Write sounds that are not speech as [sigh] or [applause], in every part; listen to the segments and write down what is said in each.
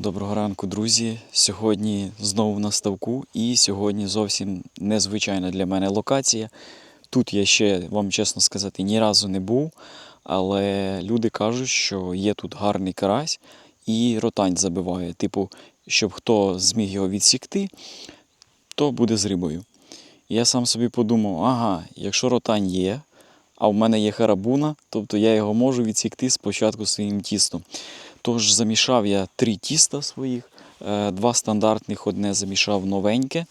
Доброго ранку, друзі. Сьогодні знову на ставку, і сьогодні зовсім незвичайна для мене локація. Тут я ще, вам чесно сказати, ні разу не був, але люди кажуть, що є тут гарний карась і ротань забиває. Типу, щоб хто зміг його відсікти, то буде з рибою. Я сам собі подумав: ага, якщо ротань є, а в мене є харабуна, тобто я його можу відсікти спочатку своїм тістом. Тож замішав я три тіста своїх, е, два стандартних, одне замішав новеньке,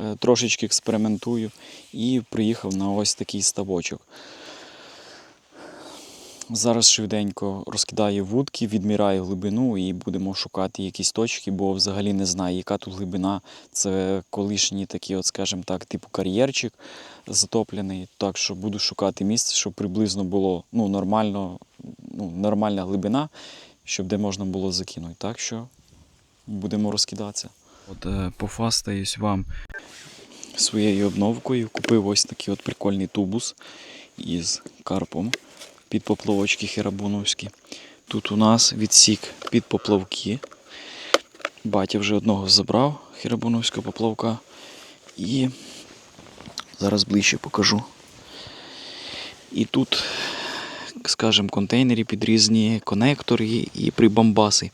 е, трошечки експериментую, і приїхав на ось такий ставочок. Зараз швиденько розкидаю вудки, відміряю глибину і будемо шукати якісь точки, бо взагалі не знаю, яка тут глибина. Це колишній такий, от, скажімо так, типу кар'єрчик затоплений. Так що буду шукати місце, щоб приблизно було ну, нормально, ну, нормальна глибина, щоб де можна було закинути. Так що будемо розкидатися. От е, пофастаюсь вам своєю обновкою. Купив ось такий от прикольний тубус із карпом під поплавочки херабуновські. Тут у нас відсік під поплавки. Батя вже одного забрав херабуновського поплавка. І зараз ближче покажу. І тут, скажімо, контейнері під різні конектори і прибамбаси.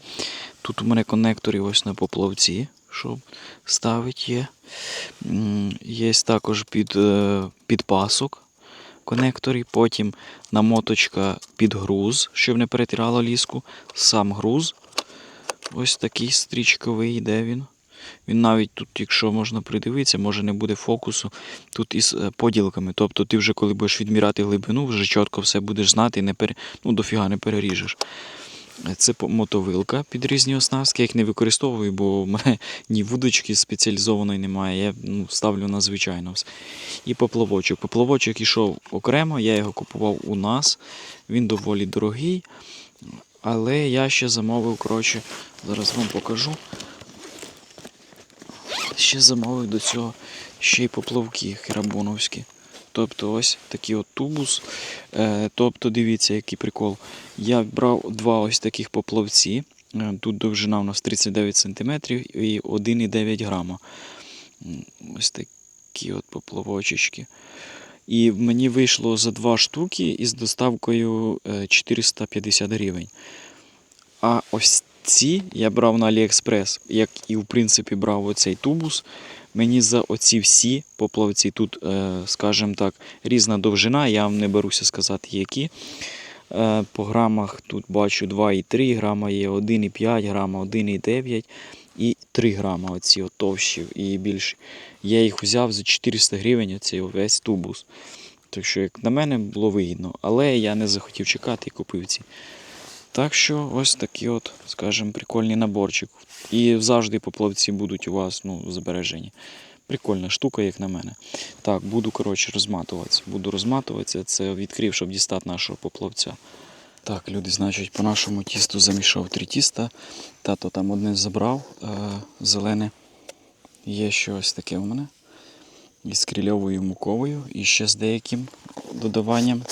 Тут у мене конектори ось на поплавці, щоб ставити є. Є також під, е, під пасок конекторі, потім намоточка під груз, щоб не перетирало ліску. Сам груз. Ось такий стрічковий йде він. Він навіть тут, якщо можна придивитися, може не буде фокусу. Тут із е, поділками. Тобто ти вже коли будеш відміряти глибину, вже чітко все будеш знати і не пере... ну, дофіга не переріжеш. Це мотовилка під різні оснастки. Я їх не використовую, бо в мене [laughs] ні вудочки спеціалізованої немає. Я ну, ставлю на звичайно. І поплавочок. Поплавочок ішов окремо, я його купував у нас. Він доволі дорогий. Але я ще замовив, коротше, зараз вам покажу. Ще замовив до цього ще й поплавки херабоновські. Тобто ось такий от тубус. Е, тобто, дивіться, який прикол. Я брав два ось таких поплавці. Е, Тут довжина у нас 39 см і 1,9 грама. Ось такі от поплавочечки. І мені вийшло за два штуки із доставкою е, 450 гривень. А ось ці я брав на AliExpress, як і в принципі брав оцей тубус. Мені за оці всі поплавці, тут, е, скажімо так, різна довжина, я вам не беруся сказати, які. Е, По грамах тут бачу 2,3 грама є, 1,5 грама, 1,9 і 3 грама оці от товщі і більші. Я їх взяв за 400 гривень, оцей весь тубус. Так що, як на мене, було вигідно. Але я не захотів чекати і купив ці. Так що ось такий от, скажімо, прикольний наборчик. І завжди поплавці будуть у вас ну, збережені. Прикольна штука, як на мене. Так, буду, коротше, розматуватися. Буду розматуватися. Це відкрив, щоб дістати нашого поплавця. Так, люди, значить, по нашому тісту замішав три тіста. Тато там одне забрав, е- зелене. Є ще ось таке у мене. Із крильовою муковою і ще з деяким додаванням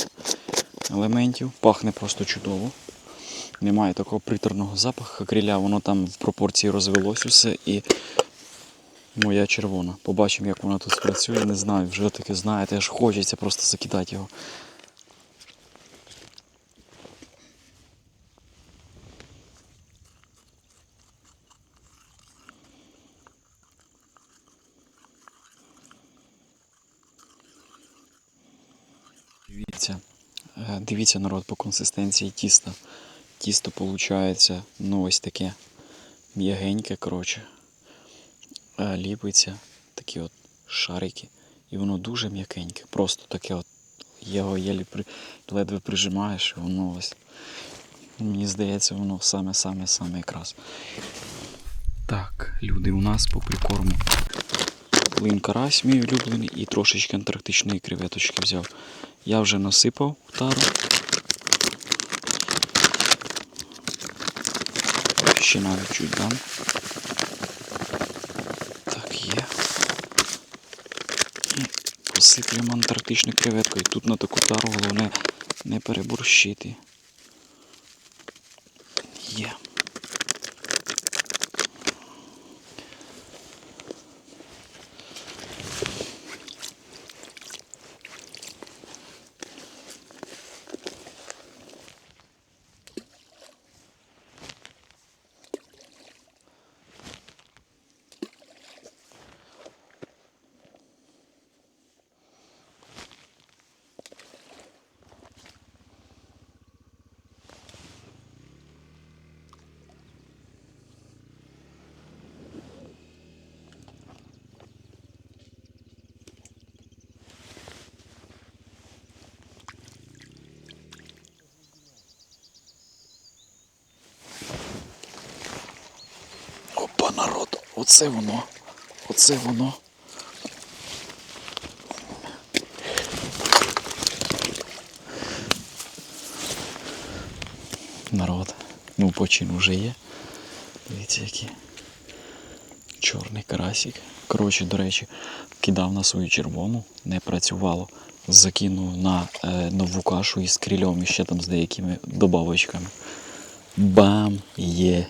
елементів. Пахне просто чудово. Немає такого приторного запаху криля, воно там в пропорції розвелось усе і моя червона. Побачимо, як воно тут спрацює. Не знаю, вже таке знаєте, аж хочеться просто закидати його. Дивіться, Е, дивіться народ по консистенції тіста. Тісто виходить, ну ось таке м'ягеньке, коротше. Е, Ліпиться такі от шарики. І воно дуже м'якеньке. Просто таке от. Його єлі при... ледве прижимаєш, і воно ось. Мені здається, воно саме-саме-саме якраз. Так, люди, у нас по прикорму. Лин карась мій улюблений і трошечки антарктичної креветочки взяв. Я вже насипав в тару. Ще чуть дам. Так, є. І посиплюємо антарктичну креветку. І Тут на таку тару головне не переборщити. Є. Оце воно. Оце воно. Народ. Ну, почин уже є. Дивіться, який. Чорний карасик. Коротше, до речі, кидав на свою червону, не працювало. Закинув на е, нову кашу із крильом і ще там з деякими добавочками. Бам! Є.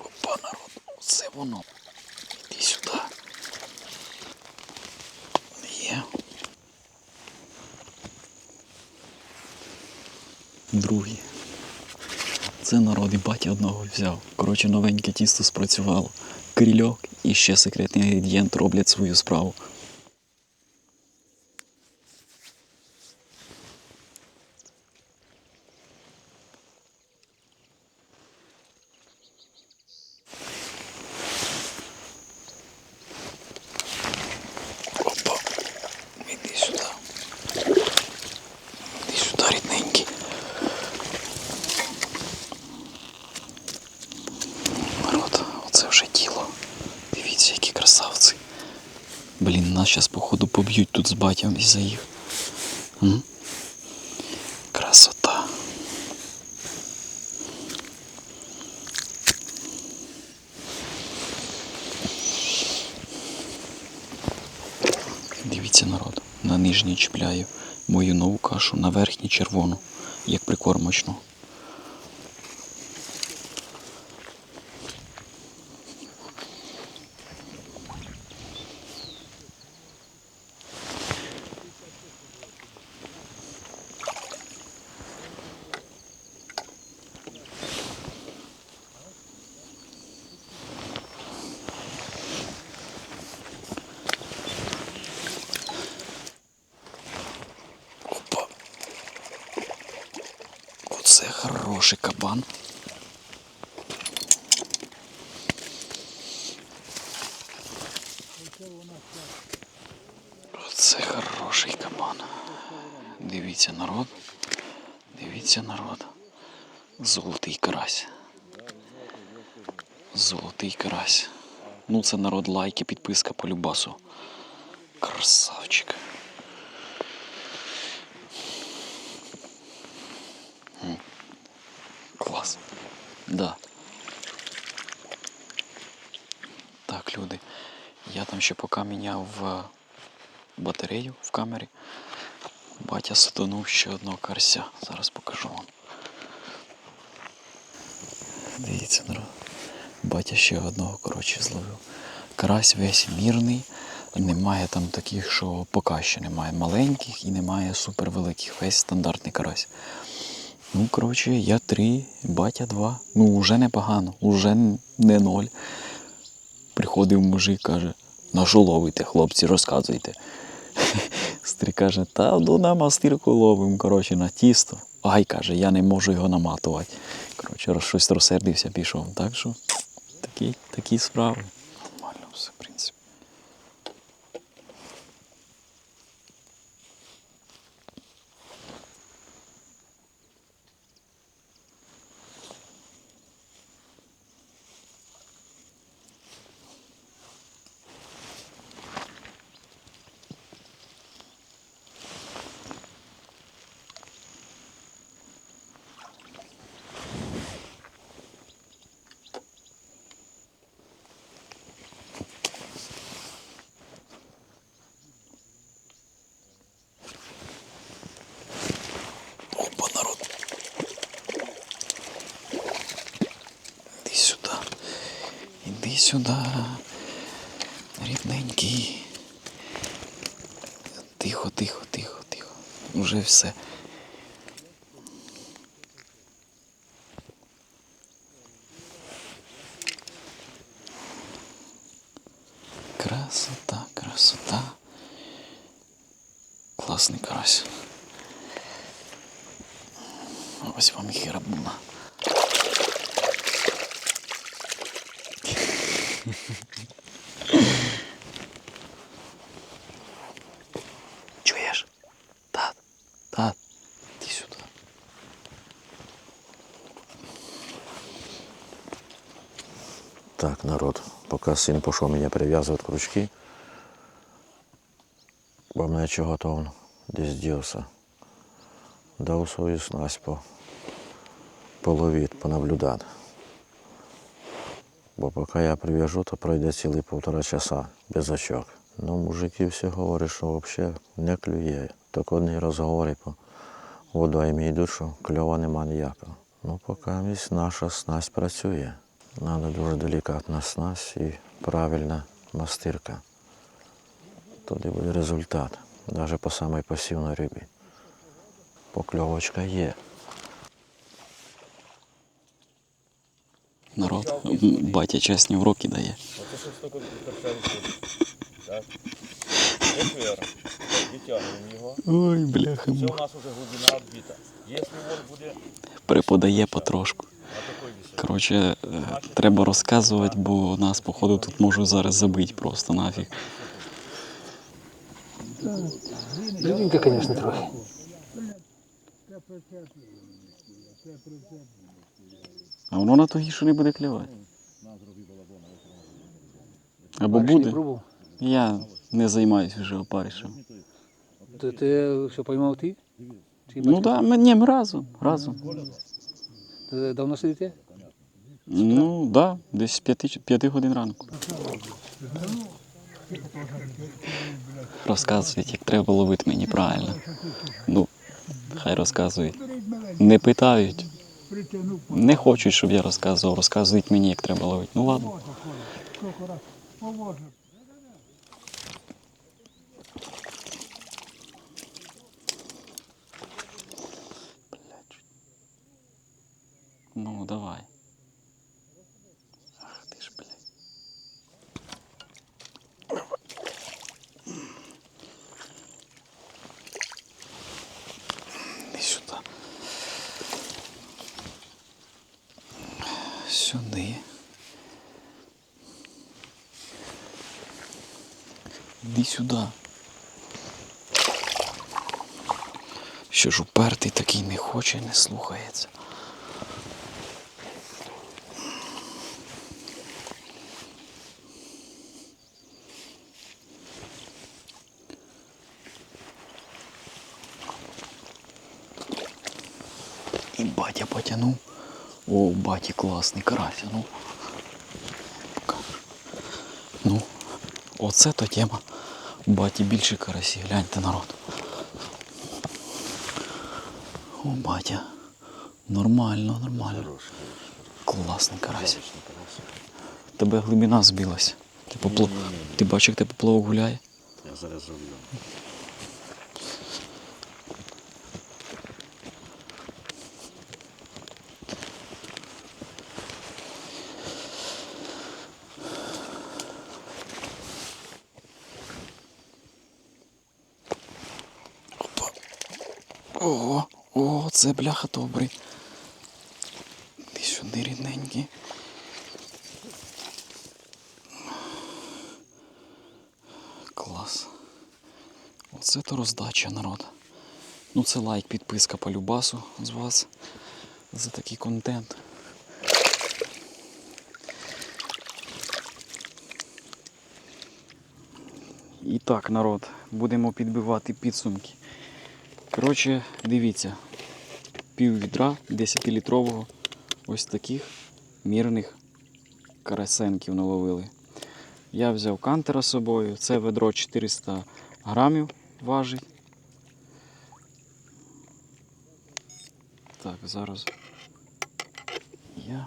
Опа, народ, оце воно. Іди сюди. Є. Другий. Це народ і батя одного взяв. Коротше, новеньке тісто спрацювало. Крильок і ще секретний інгредієнт роблять свою справу. Опа. Іди сюди. Іди сюди, рідненький. Народ, оце вже тіло. Дивіться, які красавці. Блін, нас зараз, походу, поб'ють тут з батьком із-за їх. Красота. Дивіться, народ, на нижній чіпляю мою нову кашу, на верхній червону, як прикормочну. Опа. Оце хороший кабан. Оце хороший кабан. Дивіться народ. Дивіться народ. Золотий карась. Золотий карась. Ну це народ лайки, підписка по любасу. Красавчик. Клас. Да. Так, люди. Я там ще поки міняв е, батарею в камері. Батя сатанув ще одного карася. Зараз покажу вам. Дивіться. Батя ще одного, коротше, зловив. Карась весь мірний. Немає там таких, що поки ще немає маленьких і немає супервеликих. Весь стандартний карась. Ну, коротше, я три, батя два. Ну, вже непогано, уже не ноль. Приходив мужик, каже, на що ловите, хлопці, розказуйте. [laughs] Стрій каже, та ну на мастирку ловимо, коротше, на тісто. Ай, каже, я не можу його наматувати. Коротше, щось розсердився, пішов. Так що такі, такі справи. Нормально все, в принципі. Опа, народ. Іди сюди. Іди сюди. Рідненький. Тихо, тихо, тихо, тихо. Уже все. Красота, красота. Класний карась. Ось вам і херабуна. [laughs] Чуєш? Тат, тат, іди сюди. Так, народ, поки син пішов мене прив'язувати крючки, бо мене чого то він десь дівся. Дав свою снасть по, половити, понаблюдати. Бо поки я прив'яжу, то пройде цілий півтора часа без очок. Ну, мужики всі говорять, що взагалі не клює. Тільки одні розговори по водоймі йдуть, що кльова нема ніякого. Ну, поки наша снасть працює. Надо дуже делікатна снасть і правильна мастирка. Тоді буде результат, навіть по самій пасівній рибі. Покльовочка є. Народ, батя чесні уроки дає. Ой, бляха. Це у нас вже глибина відбита. Преподає потрошку. Коротше, е, треба розказувати, бо нас, походу, тут можуть зараз забити просто нафіг. Жиденько, конечно, трохи. А воно на тогі, що не буде клювати. Або буде. Я не займаюся вже опаришем. То ти що поймав ти? Чи Ну так, ми, ні, ми разом. разом. Ти Давно сидите? Ну так, да, десь з п'яти, чи- п'яти годин ранку. Розказують, як треба ловити мені правильно. Ну, хай розказують. Не питають. Не хочуть, щоб я розказував. Розказують мені, як треба ловити. Ну ладно. Ну, давай. Ах ти ж, блядь. Іди сюди. Сюди. Іди сюди. Що ж упертий такий не хоче, не слухається. І батя потянув. О, баті класний карась, ну. Ну, оце то тема. Баті більше карасі, гляньте народ. О, батя. Нормально, нормально. Класний карась. Тебе глибина збилась. Ти, поплав... Ти бачиш, як ти поплавок гуляє? Я зараз зроблю. Опа. О, це бляха добрий. Ти сюди рідненький. Клас. Оце то роздача народ. Ну це лайк, підписка по любасу з вас за такий контент. І так, народ, будемо підбивати підсумки. Коротше, дивіться, пів відра 10-літрового ось таких мірних карасенків наловили. Я взяв кантера з собою, це ведро 400 грамів важить. Так, зараз я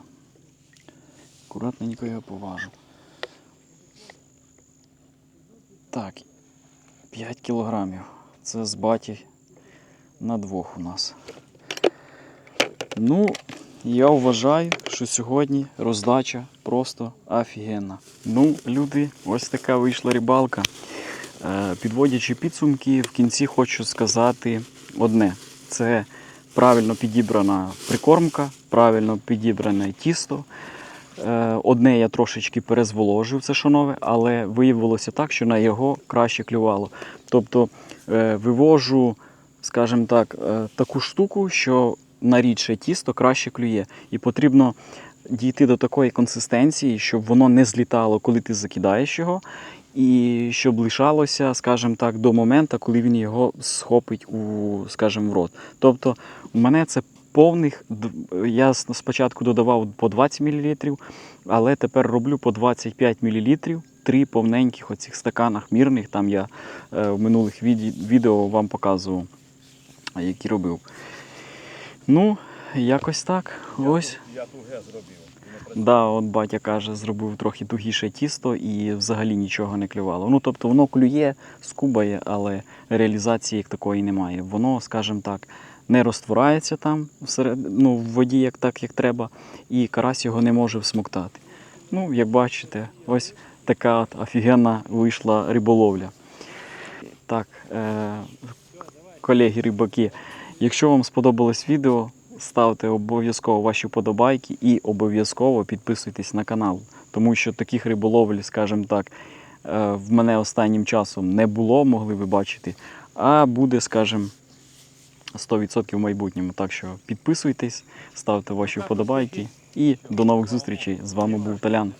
акуратненько його поважу. Так, 5 кілограмів. Це з баті на двох у нас. Ну, я вважаю, що сьогодні роздача просто офігенна. Ну, люди, ось така вийшла рибалка. Е, Підводячи підсумки, в кінці хочу сказати одне: це правильно підібрана прикормка, правильно підібране тісто. Е, Одне я трошечки перезволожив, це що нове, але виявилося так, що на його краще клювало. Тобто е, вивожу, скажімо так, таку штуку, що на рідше тісто краще клює. І потрібно дійти до такої консистенції, щоб воно не злітало, коли ти закидаєш його, і щоб лишалося, скажімо так, до моменту, коли він його схопить у, скажімо, в рот. Тобто, у мене це повних. Я спочатку додавав по 20 мл, але тепер роблю по 25 мл. Три повненьких оцих стаканах мірних. Там я е, в минулих відео вам показував, які робив. Ну, якось так. Ось. Я туге зробив. Да, от батя каже, зробив трохи тугіше тісто і взагалі нічого не клювало. Ну, тобто воно клює, скубає, але реалізації як такої немає. Воно, скажімо так, не розтворається там всеред, ну, в воді як так, як треба, і карась його не може всмоктати. Ну, як бачите, ось така от офігенна вийшла риболовля. Так, е, колеги рибаки, якщо вам сподобалось відео, ставте обов'язково ваші вподобайки і обов'язково підписуйтесь на канал, тому що таких риболовль, скажімо так, е, в мене останнім часом не було, могли ви бачити, а буде, скажімо, 100% в майбутньому. Так що підписуйтесь, ставте ваші вподобайки і до нових зустрічей. З вами був Талян.